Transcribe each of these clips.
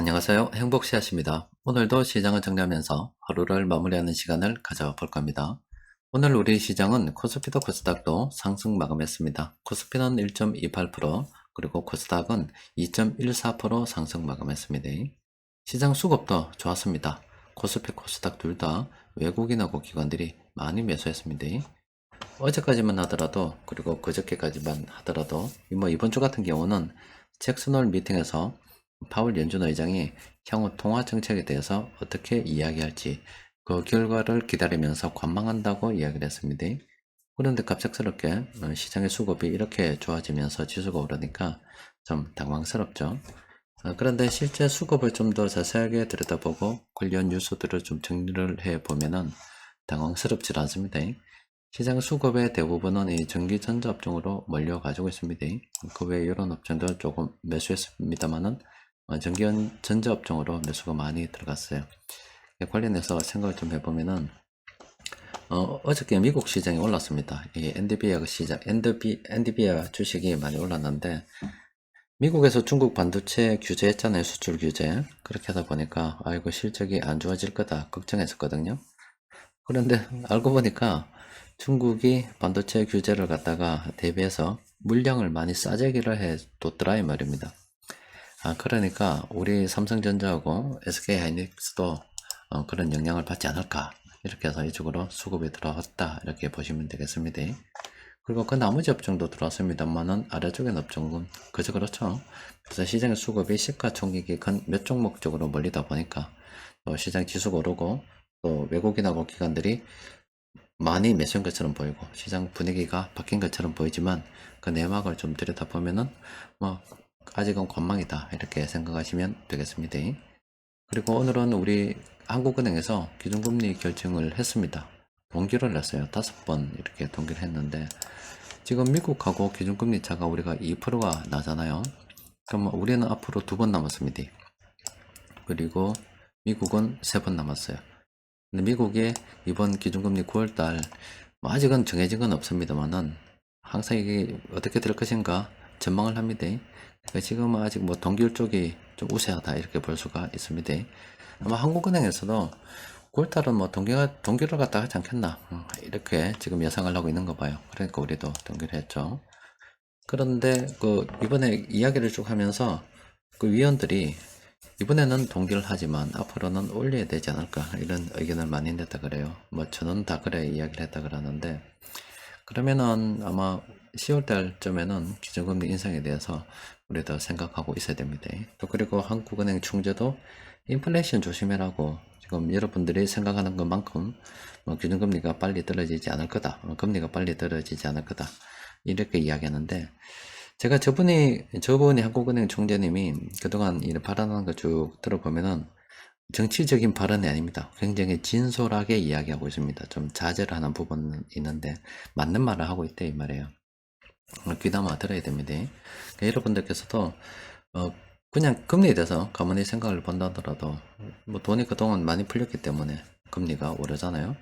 안녕하세요. 행복씨앗입니다. 오늘도 시장을 정리하면서 하루를 마무리하는 시간을 가져볼 겁니다. 오늘 우리 시장은 코스피도 코스닥도 상승 마감했습니다. 코스피는 1.28%, 그리고 코스닥은 2.14% 상승 마감했습니다. 시장 수급도 좋았습니다. 코스피, 코스닥 둘 다 외국인하고 기관들이 많이 매수했습니다. 어제까지만 하더라도 그리고 그저께까지만 하더라도 뭐 이번 주 같은 경우는 잭슨홀 미팅에서 파월 연준 의장이 향후 통화 정책에 대해서 어떻게 이야기할지 그 결과를 기다리면서 관망한다고 이야기를 했습니다. 그런데 갑작스럽게 어, 시장의 수급이 이렇게 좋아지면서 지수가 오르니까 좀 당황스럽죠. 어, 그런데 실제 수급을 좀 더 자세하게 들여다보고 관련 뉴스들을 좀 정리를 해 보면은 당황스럽지 않습니다. 시장 수급의 대부분은 이 전기전자 업종으로 몰려가지고 있습니다. 그 외에 이런 업종들 조금 매수했습니다만은 어, 전기전자 업종으로 매수가 많이 들어갔어요. 관련해서 생각을 좀 해보면은 어, 어저께 미국 시장이 올랐습니다. 이 엔디비아 시장, 엔디비, 엔디비아 주식이 많이 올랐는데 미국에서 중국 반도체 규제했잖아요. 수출 규제. 그렇게 하다 보니까 아이고 실적이 안 좋아질 거다 걱정했었거든요. 그런데 알고 보니까 중국이 반도체 규제를 갖다가 대비해서 물량을 많이 싸제기를 해 뒀더라 이 말입니다. 아 그러니까 우리 삼성전자하고 SK하이닉스도 어, 그런 영향을 받지 않을까 이렇게 해서 이쪽으로 수급이 들어왔다 이렇게 보시면 되겠습니다. 그리고 그 나머지 업종도 들어왔습니다만은 아래쪽에 업종은 그저 그렇죠. 그래서 시장의 수급이 시가총액이 큰몇 종목 쪽으로 몰리다 보니까 또 시장 지수가 오르고 또 외국인하고 기관들이 많이 매수한 것처럼 보이고 시장 분위기가 바뀐 것처럼 보이지만 그 내막을 좀 들여다보면은 뭐 아직은 관망이다 이렇게 생각하시면 되겠습니다. 그리고 오늘은 우리 한국은행에서 기준금리 결정을 했습니다. 동기를 냈어요. 다섯 번 이렇게 동기를 했는데 지금 미국하고 기준금리 차가 우리가 2%가 나잖아요. 그럼 우리는 앞으로 두 번 남았습니다. 그리고 미국은 세 번 남았어요. 근데 미국의 이번 기준금리 9월달 뭐 아직은 정해진 건 없습니다만은 항상 이게 어떻게 될 것인가 전망을 합니다. 그러니까 지금 아직 뭐 동기율 쪽이 좀 우세하다 이렇게 볼 수가 있습니다. 아마 한국은행에서도 9월달은 뭐 동기가 동기를 갖다 하지 않겠나 음, 이렇게 지금 예상을 하고 있는 거 봐요. 그러니까 우리도 동기를 했죠. 그런데 그 이번에 이야기를 쭉 하면서 그 위원들이 이번에는 동기를 하지만 앞으로는 올려야 되지 않을까 이런 의견을 많이 냈다 그래요. 뭐 저는 다 그래 이야기를 했다 그러는데 그러면은 아마 10월 달쯤에는 기준금리 인상에 대해서 우리도 생각하고 있어야 됩니다. 또 그리고 한국은행 총재도 인플레이션 조심해라고 지금 여러분들이 생각하는 것만큼 뭐 기준금리가 빨리 떨어지지 않을 거다. 어, 금리가 빨리 떨어지지 않을 거다. 이렇게 이야기하는데 제가 저분이 저분이 한국은행 총재님이 그동안 이 발언한 거 쭉 들어보면은 정치적인 발언이 아닙니다. 굉장히 진솔하게 이야기하고 있습니다. 좀 자제를 하는 부분은 있는데 맞는 말을 하고 있대 이 말이에요. 어, 귀담아 들어야 됩니다. 그러니까 여러분들께서도 어, 그냥 금리에 대해서 가만히 생각을 본다더라도 뭐 돈이 그동안 많이 풀렸기 때문에 금리가 오르잖아요.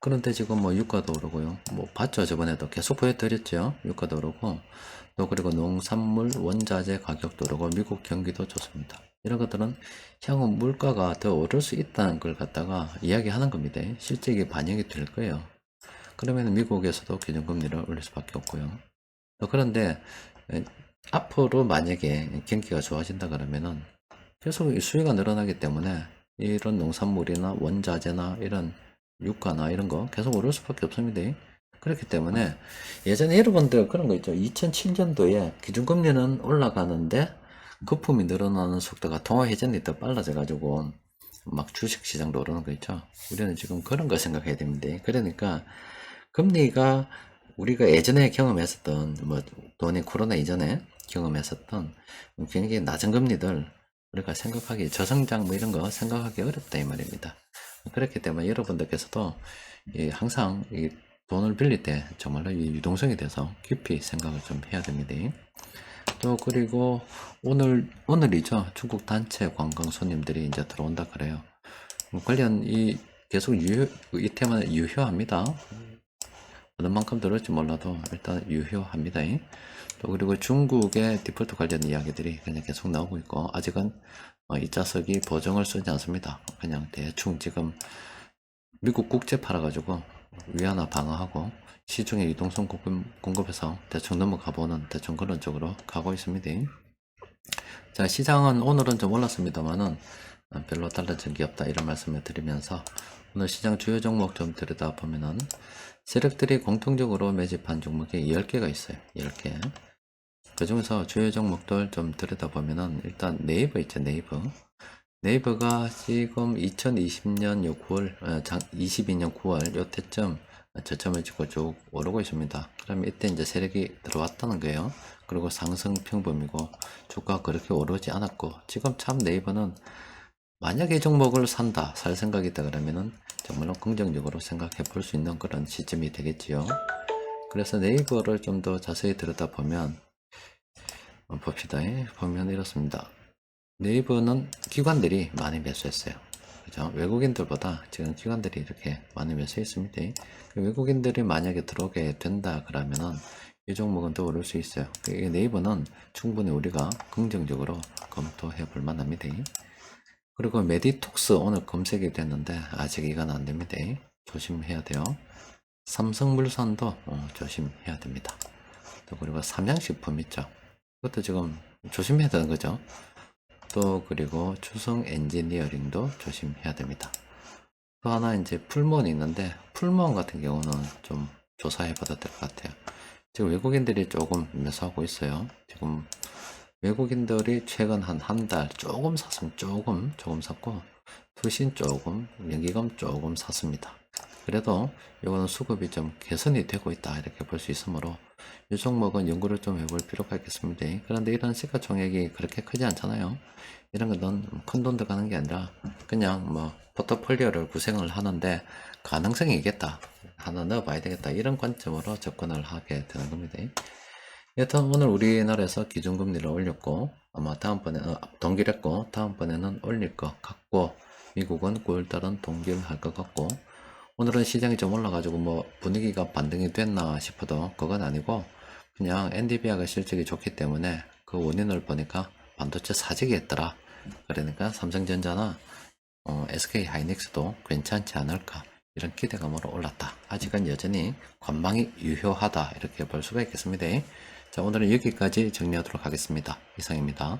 그런데 지금 뭐 유가도 오르고요. 뭐 봤죠 저번에도 계속 보여드렸죠. 유가도 오르고 또 그리고 농산물 원자재 가격도 오르고 미국 경기도 좋습니다. 이런 것들은 향후 물가가 더 오를 수 있다는 걸 갖다가 이야기하는 겁니다. 실제 이게 반영이 될 거예요. 그러면 미국에서도 기준금리를 올릴 수밖에 없고요. 어, 그런데 에, 앞으로 만약에 경기가 좋아진다 그러면은 계속 이 수요가 늘어나기 때문에 이런 농산물이나 원자재나 이런 유가나 이런 거 계속 오를 수밖에 없습니다. 그렇기 때문에 예전에 여러분들 그런 거 있죠. 2007년도에 기준금리는 올라가는데 거품이 늘어나는 속도가 통화회전이 더 빨라져 가지고 막 주식시장도 오르는 거 있죠. 우리는 지금 그런 거 생각해야 됩니다. 그러니까 금리가 우리가 예전에 경험했었던 뭐 돈이 코로나 이전에 경험했었던 굉장히 낮은 금리들 우리가 생각하기 저성장 뭐 이런 거 생각하기 어렵다 이 말입니다. 그렇기 때문에 여러분들께서도 이 항상 이 돈을 빌릴 때 정말로 이 유동성에 대해서 깊이 생각을 좀 해야 됩니다. 또 그리고 오늘 오늘이죠 중국 단체 관광 손님들이 이제 들어온다 그래요. 뭐 관련 이 계속 유효 이 테마는 유효합니다. 어느 만큼 들을지 몰라도 일단 유효합니다. 또 그리고 중국의 디폴트 관련 이야기들이 그냥 계속 나오고 있고 아직은 어, 이 자석이 보정을 쓰지 않습니다. 그냥 대충 지금 미국 국제 팔아가지고 위안화 방어하고 시중에 유동성 공급, 공급해서 대충 넘어가 보는 대충 그런 쪽으로 가고 있습니다. 자, 시장은 오늘은 좀 올랐습니다만은 어, 별로 달라진 게 없다 이런 말씀을 드리면서 오늘 시장 주요 종목 좀 들여다 보면은 세력들이 공통적으로 매집한 종목이 10개가 있어요. 10개. 그 중에서 주요 종목들 좀 들여다 보면은 일단 네이버 있죠. 네이버. 네이버가 지금 2020년 요 9월, 어, 장, 22년 9월 요때쯤 저점을 찍고 쭉 오르고 있습니다. 그러면 이때 이제 세력이 들어왔다는 거예요. 그리고 상승 평범이고 주가 그렇게 오르지 않았고 지금 참 네이버는 만약에 이 종목을 산다, 살 생각이 있다 그러면은 정말로 긍정적으로 생각해 볼 수 있는 그런 시점이 되겠지요. 그래서 네이버를 좀 더 자세히 들여다보면 어, 봅시다. 예, 보면 이렇습니다. 네이버는 기관들이 많이 매수했어요. 그죠? 외국인들보다 지금 기관들이 이렇게 많이 매수했습니다. 그 외국인들이 만약에 들어오게 된다 그러면은 이 종목은 더 오를 수 있어요. 네이버는 충분히 우리가 긍정적으로 검토해 볼 만합니다. 그리고 메디톡스 오늘 검색이 됐는데 아직 이건 안 됩니다. 조심해야 돼요. 삼성물산도 어, 조심해야 됩니다. 또 그리고 삼양식품 있죠. 그것도 지금 조심해야 되는 거죠. 또 그리고 추성 엔지니어링도 조심해야 됩니다. 또 하나 이제 풀몬이 있는데 풀몬 같은 경우는 좀 조사해 봐도 될 것 같아요. 지금 외국인들이 조금 매수하고 있어요. 지금 외국인들이 최근 한 한 달 조금 샀으면 조금 조금 샀고 투신 조금 연기금 조금 샀습니다. 그래도 이거는 수급이 좀 개선이 되고 있다 이렇게 볼 수 있으므로 이 종목은 연구를 좀 해볼 필요가 있겠습니다. 그런데 이런 시가총액이 그렇게 크지 않잖아요. 이런 것은 큰돈 들어가는 게 아니라 그냥 뭐 포트폴리오를 구성을 하는데 가능성이 있겠다. 하나 넣어봐야 되겠다. 이런 관점으로 접근을 하게 되는 겁니다. 여튼 오늘 우리나라에서 기준금리를 올렸고 아마 다음번에 어, 동결했고 다음번에는 올릴 것 같고 미국은 9월달은 동결할 것 같고 오늘은 시장이 좀 올라가지고 뭐 분위기가 반등이 됐나 싶어도 그건 아니고 그냥 엔디비아가 실적이 좋기 때문에 그 원인을 보니까 반도체 사직이 했더라. 그러니까 삼성전자나 어, SK 하이닉스도 괜찮지 않을까 이런 기대감으로 올랐다. 아직은 여전히 관망이 유효하다. 이렇게 볼 수가 있겠습니다 자 오늘은 여기까지 정리하도록 하겠습니다. 이상입니다